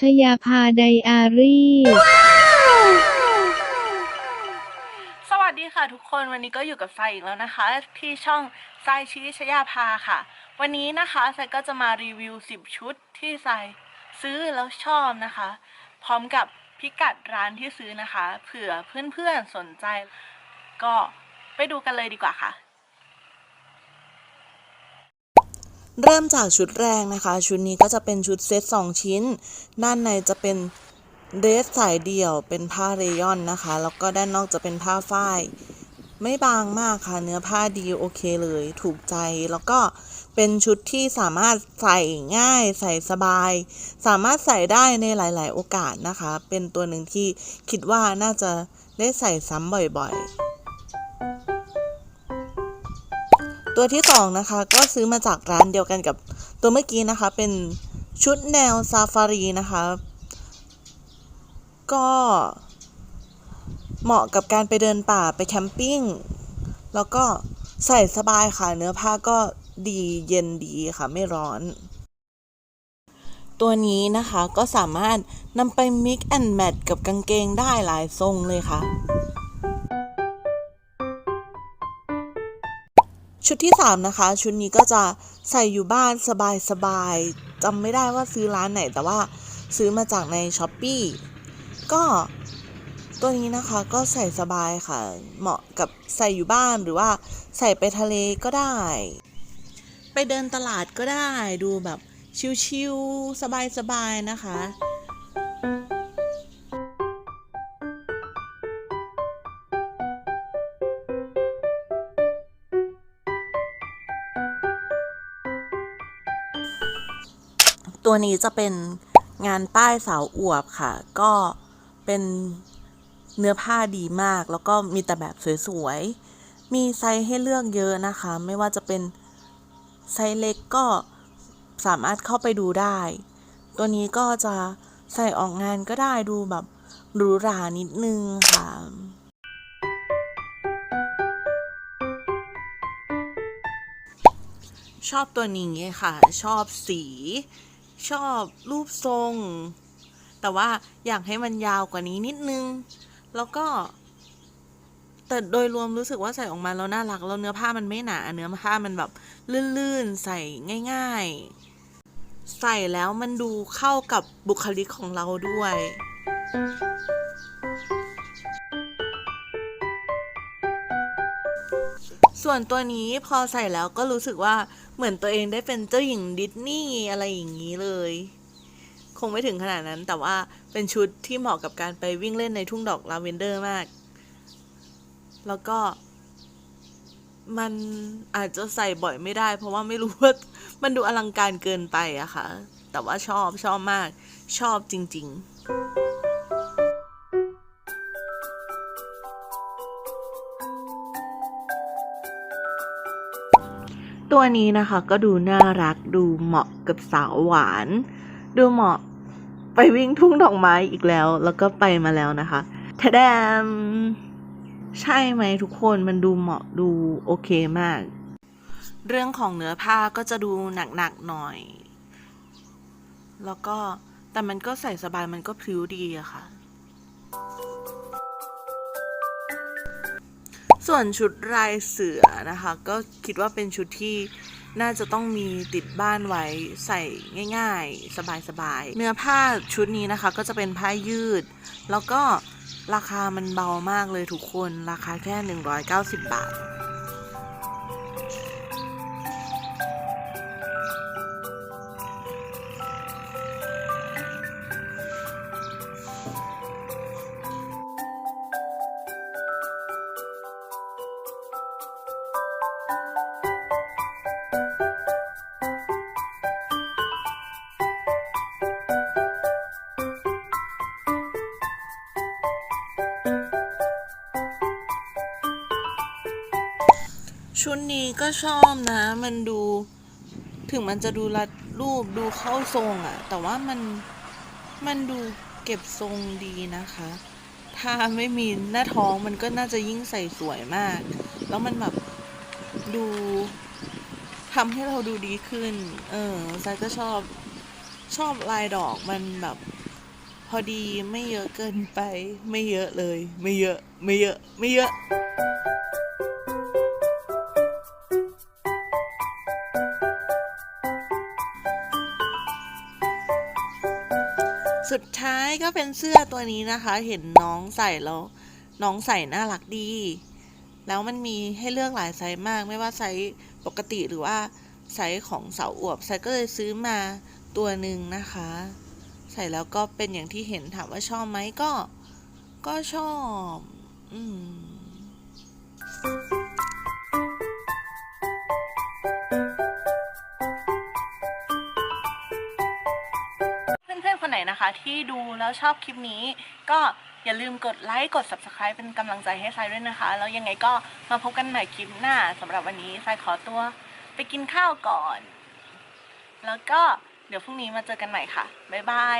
ชยาภาไดอารี่ สวัสดีค่ะทุกคนวันนี้ก็อยู่กับไซอีกแล้วนะคะ ที่ช่องไซชีชยาภาค่ะ วันนี้นะคะไซก็จะมารีวิว 10 ชุดที่ไซซื้อแล้วชอบนะคะ พร้อมกับพิกัดร้านที่ซื้อนะคะ เผื่อเพื่อนๆสนใจ ก็ไปดูกันเลยดีกว่าค่ะ เริ่มจากชุดแรกนะคะ ชุดนี้ก็จะเป็นชุดเซต2 ชิ้น ด้านในจะเป็นเดรสสายเดี่ยวเป็นผ้าเรยอนนะคะ แล้วก็ด้านนอกจะเป็นผ้าฝ้าย ไม่บางมากค่ะ เนื้อผ้าดีโอเคเลย ถูกใจ แล้วก็เป็นชุดที่สามารถใส่ง่าย ใส่สบาย สามารถใส่ได้ในหลาย ๆ โอกาสนะคะ เป็นตัวหนึ่งที่คิดว่าน่าจะได้ใส่ซ้ำบ่อย ๆ ตัวที่สองนะคะก็ซื้อมาจากร้านเดียวกันกับตัวเมื่อกี้นะคะ เป็นชุดแนวซาฟารีนะคะ ก็เหมาะกับการไปเดินป่าไปแคมปิ้ง แล้วก็ใส่สบายค่ะ เนื้อผ้าก็ดีเย็นดีค่ะไม่ร้อน ตัวนี้นะคะก็สามารถนำไป mix and match กับกางเกงได้หลายทรงเลยค่ะ ชุดที่ 3 นะคะ ชุดนี้ก็จะใส่อยู่บ้านสบายๆจำไม่ได้ว่าซื้อร้านไหน แต่ว่าซื้อมาจากในช้อปปีก็ตัวนี้นะคะก็ใส่สบายค่ะ เหมาะกับใส่อยู่บ้านหรือว่าใส่ไปทะเลก็ได้ ไปเดินตลาดก็ได้ดูแบบชิลๆสบายๆนะคะ ตัวนี้จะเป็นงานป้ายสาวอวบค่ะ ก็เป็นเนื้อผ้าดีมาก แล้วก็มีแต่แบบสวยๆ มีไซส์ให้เลือกเยอะนะคะ ไม่ว่าจะเป็นไซส์เล็กก็สามารถเข้าไปดูได้ ตัวนี้ก็จะใส่ออกงานก็ได้ดูแบบหรูหรานิดนึงค่ะชอบตัวนี้ค่ะ ชอบสี ชอบรูปทรง แต่ว่าอยากให้มันยาวกว่านี้นิดนึง แล้วก็ แต่โดยรวมรู้สึกว่าใส่ออกมาแล้วน่ารัก แล้วเนื้อผ้ามันไม่หนา เนื้อผ้ามันแบบลื่นๆ ใส่ง่าย ๆ ใส่แล้วมันดูเข้ากับบุคลิกของเราด้วย ส่วนตัวนี้พอใส่แล้วก็รู้สึกว่าเหมือนตัวเองได้เป็นเจ้าหญิงดิสนีย์อะไรอย่างนี้เลย คงไม่ถึงขนาดนั้นแต่ว่าเป็นชุดที่เหมาะกับการไปวิ่งเล่นในทุ่งดอกลาเวนเดอร์มาก แล้วก็ มันอาจจะใส่บ่อยไม่ได้ เพราะว่าไม่รู้ว่ามันดูอลังการเกินไปอะค่ะ แต่ว่าชอบชอบมาก ชอบจริง ๆ ตัวนี้นะคะก็ดูน่ารักดูเหมาะกับสาวหวาน ดูเหมาะไปวิ่งทุ่งดอกไม้อีกแล้ว แล้วก็ไปมาแล้วนะคะทะแดมใช่ไหมทุกคนมันดูเหมาะดูโอเคมาก เรื่องของเนื้อผ้าก็จะดูหนักๆหน่อย แล้วก็แต่มันก็ใส่สบายมันก็พิ้วดีอะค่ะ ส่วนชุดลายเสือนะคะ ก็คิดว่าเป็นชุดที่น่าจะต้องมีติดบ้านไว้ใส่ง่าย ๆ สบายๆ เนื้อผ้าชุดนี้นะคะ ก็จะเป็นผ้ายืด แล้วก็ราคามันเบามากเลยทุกคน ราคาแค่ 190 บาท ชุดนี้ก็ชอบนะ มันดูถึงมันจะดูรัดรูปดูเข้าทรงอะ่ะแต่ว่ามันมันดูเก็บทรงดีนะคะ ถ้าไม่มีหน้าท้องมันก็น่าจะยิ่งใส่สวยมาก แล้วมันแบบดูทำให้เราดูดีขึ้น เออซายก็ชอบชอบลายดอกมันแบบ พอดีไม่เยอะเกินไป ไม่เยอะเลย ไม่เยอะ ไม่เยอะ ไม่เยอะ สุดท้ายก็เป็นเสื้อตัวนี้นะคะ เห็นน้องใส่แล้ว น้องใส่น่ารักดี แล้วมันมีให้เลือกหลายไซส์มาก ไม่ว่าไซส์ปกติหรือว่าไซส์ของสาวอวบไซส์ก็เลยซื้อมาตัวหนึ่งนะคะ ใส่แล้วก็เป็นอย่างที่เห็นถามว่าชอบไหมก็ ก็ชอบ อืม ที่ดูแล้วชอบคลิปนี้ ก็อย่าลืมกดไลค์กด subscribe เป็นกำลังใจให้ทรายด้วยนะคะ แล้วยังไงก็มาพบกันใหม่คลิปหน้าสำหรับวันนี้ทรายขอตัวไปกินข้าวก่อน แล้วก็เดี๋ยวพรุ่งนี้มาเจอกันใหม่ค่ะ บ๊ายบาย